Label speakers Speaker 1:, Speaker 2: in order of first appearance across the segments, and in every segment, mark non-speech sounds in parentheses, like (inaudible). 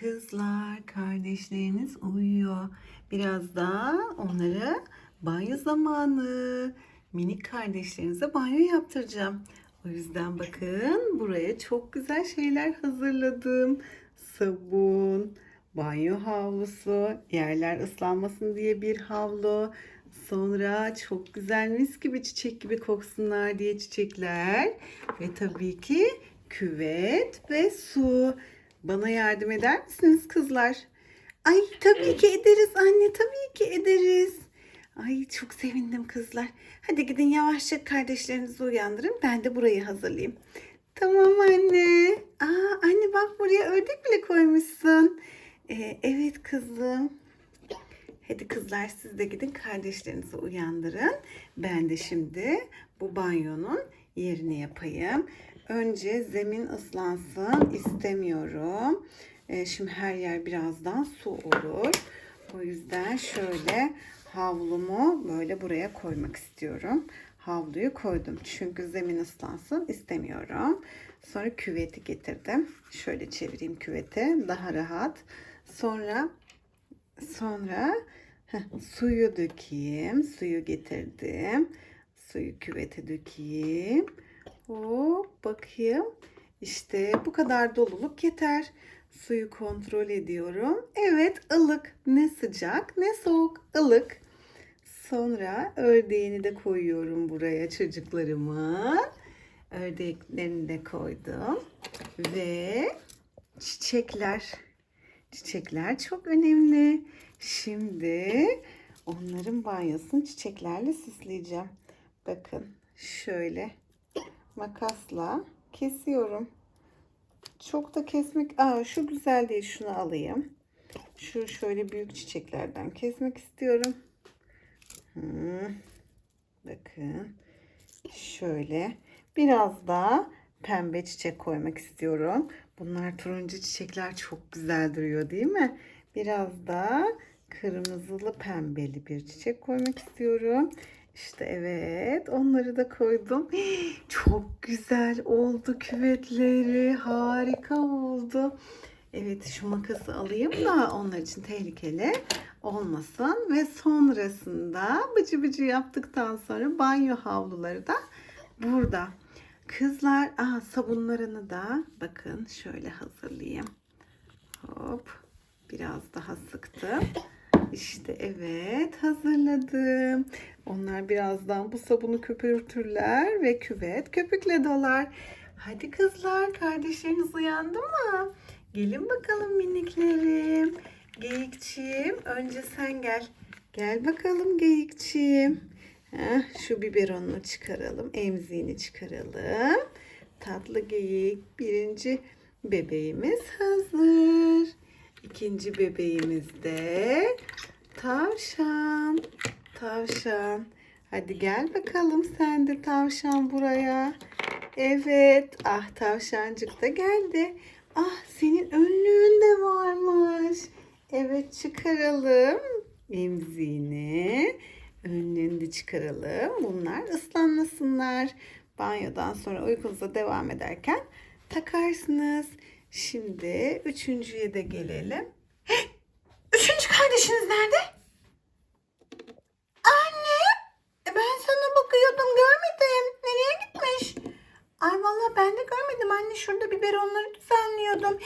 Speaker 1: Kızlar, kardeşleriniz uyuyor. Birazdan onlara banyo zamanı. Minik kardeşlerinize banyo yaptıracağım. O yüzden bakın buraya çok güzel şeyler hazırladım. Sabun, banyo havlusu, yerler ıslanmasın diye bir havlu. Sonra çok güzel mis gibi çiçek gibi koksunlar diye çiçekler. Ve tabii ki küvet ve su. Bana yardım eder misiniz kızlar? Ay tabii ki ederiz anne tabii ki ederiz. Ay çok sevindim kızlar. Hadi gidin yavaşça kardeşlerinizi uyandırın. Ben de burayı hazırlayayım. Tamam anne. Aa anne bak buraya ördek bile koymuşsun. Ee, evet kızım. Hadi kızlar siz de gidin kardeşlerinizi uyandırın. Ben de şimdi bu banyonun yerini yapayım. Önce zemin ıslansın istemiyorum. Ee, şimdi her yer birazdan su olur. O yüzden şöyle havlumu böyle buraya koymak istiyorum. Havluyu koydum çünkü zemin ıslansın istemiyorum. Sonra küveti getirdim. Şöyle çevireyim küvete daha rahat. Sonra sonra heh, suyu dökeyim. Suyu getirdim. Suyu küvete dökeyim. Hop bakayım. İşte bu kadar doluluk yeter. Suyu kontrol ediyorum. Evet ılık. Ne sıcak ne soğuk. ılık. Sonra ördeğini de koyuyorum buraya çocuklarıma. Ördeklerini de koydum. Ve çiçekler. Çiçekler çok önemli. Şimdi onların banyosunu çiçeklerle süsleyeceğim. Bakın şöyle makasla kesiyorum. Çok da kesmek... Aa, şu güzel değil. Şunu alayım. Şu şöyle büyük çiçeklerden kesmek istiyorum. Hmm. Bakın. Şöyle. Biraz da pembe çiçek koymak istiyorum. Bunlar turuncu çiçekler çok güzel duruyor değil mi? Biraz da kırmızılı pembeli bir çiçek koymak istiyorum. İşte evet onları da koydum. (gasps) Çok güzel oldu küvetleri. Harika oldu. Evet şu makası alayım da onlar için tehlikeli olmasın. Ve sonrasında bıcı bıcı yaptıktan sonra banyo havluları da burada. Kızlar aha, sabunlarını da bakın şöyle hazırlayayım. Hop biraz daha sıktım. İşte evet hazırladım. Onlar birazdan bu sabunu köpürtürler ve küvet köpükle dolar. Hadi kızlar kardeşleriniz uyandı mı? Gelin bakalım miniklerim. Geyikçiğim önce sen gel. Gel bakalım geyikçiğim. Heh, şu biberonunu çıkaralım. Emziğini çıkaralım. Tatlı geyik birinci bebeğimiz hazır. İkinci bebeğimiz de tavşan. Tavşan. Hadi gel bakalım sen de tavşan buraya. Evet. Ah tavşancık da geldi. Ah senin önlüğün de varmış. Evet çıkaralım. Emziğini. Önlüğünü de çıkaralım. Bunlar ıslanmasınlar. Banyodan sonra uykunuza devam ederken takarsınız. Şimdi üçüncüye de gelelim. (gasps) Üçüncü kardeşiniz nerede? Anne, e, ben sana bakıyordum görmedim. Nereye gitmiş? Ay vallahi ben de görmedim anne. Şurada biberonları düzenliyordum.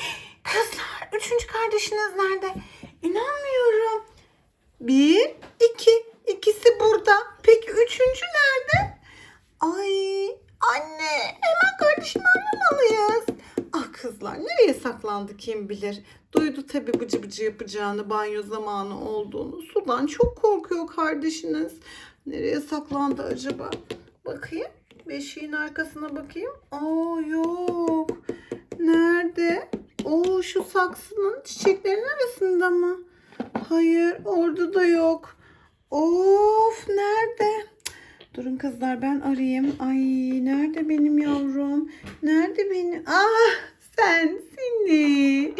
Speaker 1: Kızlar, üçüncü kardeşiniz nerede? İnanmıyorum. Bir, iki. İkisi burada. Peki üçüncü nerede? Ay anne, hemen kardeşimi aramalıyız. Ah kızlar nereye saklandı kim bilir. Duydu tabi bıcı bıcı yapacağını banyo zamanı olduğunu. Sudan çok korkuyor kardeşiniz. Nereye saklandı acaba? Bakayım. Beşiğin arkasına bakayım. Aa yok. Nerede? Oo şu saksının çiçeklerin arasında mı? Hayır orada da yok. Of nerede? Durun kızlar ben arayayım. Ay nerede benim yavrum? Nerede benim? Ah sensini.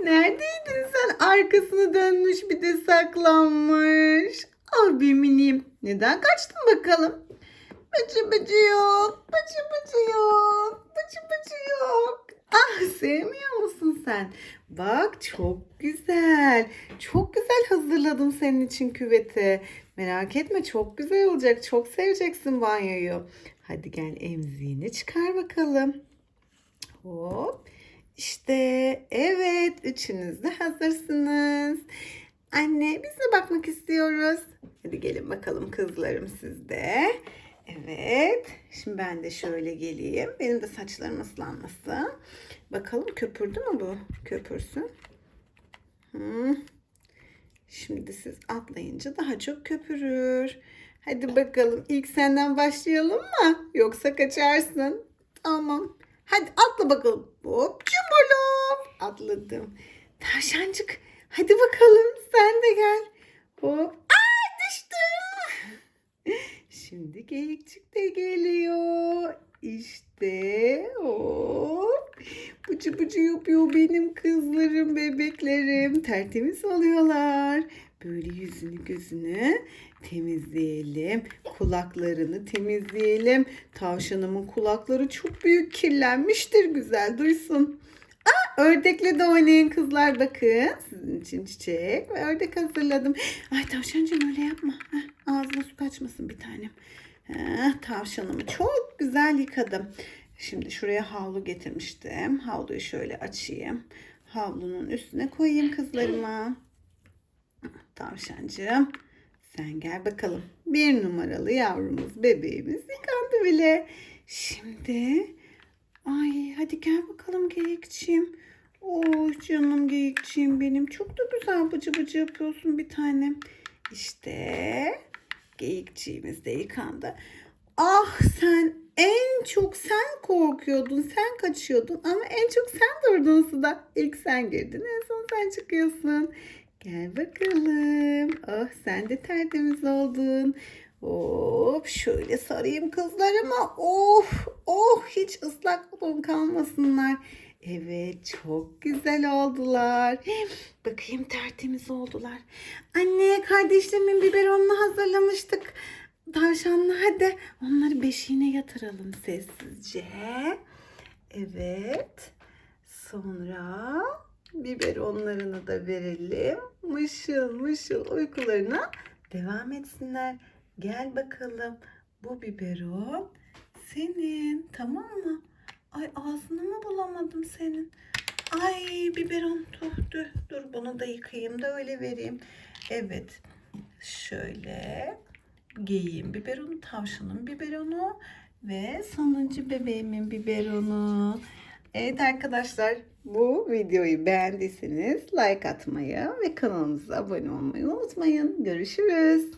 Speaker 1: Neredeydin sen? Arkasını dönmüş bir de saklanmış. Abi minim. Neden kaçtın bakalım? Bıcı bıcı yok. Bıcı bıcı yok. Bıcı bıcı yok. Ah sevmiyor musun sen? Bak çok güzel. Çok güzel hazırladım senin için küveti. Merak etme çok güzel olacak. Çok seveceksin banyoyu. Hadi gel emziğini çıkar bakalım. Hop. İşte evet üçünüz de hazırsınız. Anne biz de bakmak istiyoruz. Hadi gelin bakalım kızlarım sizde. Evet. Şimdi ben de şöyle geleyim. Benim de saçlarım ıslanmasın. Bakalım köpürdü mü bu? Köpürsün. Hmm. Şimdi siz atlayınca daha çok köpürür. Hadi bakalım ilk senden başlayalım mı? Yoksa kaçarsın. Tamam. Hadi atla bakalım. Hop cumbalop. Atladım. Tavşancık hadi bakalım sen de gel. Hop. Aa düştüm. Şimdi geyikçik de geliyor. İşte hop. Bıcı bıcı yapıyor benim kızlarım, bebeklerim. Tertemiz oluyorlar. Böyle yüzünü gözünü temizleyelim. Kulaklarını temizleyelim. Tavşanımın kulakları çok büyük kirlenmiştir. Güzel duysun. Aa, ördekle de oynayın kızlar bakın. Sizin için çiçek ve ördek hazırladım. Ay tavşancığım öyle yapma. Heh, ağzına su kaçmasın bir tanem. Heh, tavşanımı çok güzel yıkadım. Şimdi şuraya havlu getirmiştim. Havluyu şöyle açayım. Havlunun üstüne koyayım kızlarıma. Tavşancığım sen gel bakalım. Bir numaralı yavrumuz, bebeğimiz yıkandı bile. Şimdi ay hadi gel bakalım geyikçiğim. Oh canım geyikçiğim benim. Çok da güzel bıcı bıcı yapıyorsun bir tanem. İşte geyikçiğimiz de yıkandı. Ah sen en çok sen korkuyordun, sen kaçıyordun ama en çok sen durdun suda. İlk sen girdin, en son sen çıkıyorsun. Gel bakalım. Ah sen de tertemiz oldun. Hop şöyle sarayım kızlarıma. Of oh hiç ıslak don kalmasınlar. Evet çok güzel oldular. Bakayım tertemiz oldular. Anne kardeşlerimin biberonunu hazırlamıştık. Tavşanlı hadi onları beşiğine yatıralım sessizce. Evet. Sonra biberonlarını da verelim. Mışıl mışıl uykularına devam etsinler. Gel bakalım. Bu biberon senin tamam mı? Ay ağzını mı bulamadım senin? Ay biberon dur, dur bunu da yıkayayım da öyle vereyim. Evet şöyle geyiyim biberonu, tavşanın biberonu ve sonuncu bebeğimin biberonu. Evet arkadaşlar bu videoyu beğendiyseniz like atmayı ve kanalımıza abone olmayı unutmayın. Görüşürüz.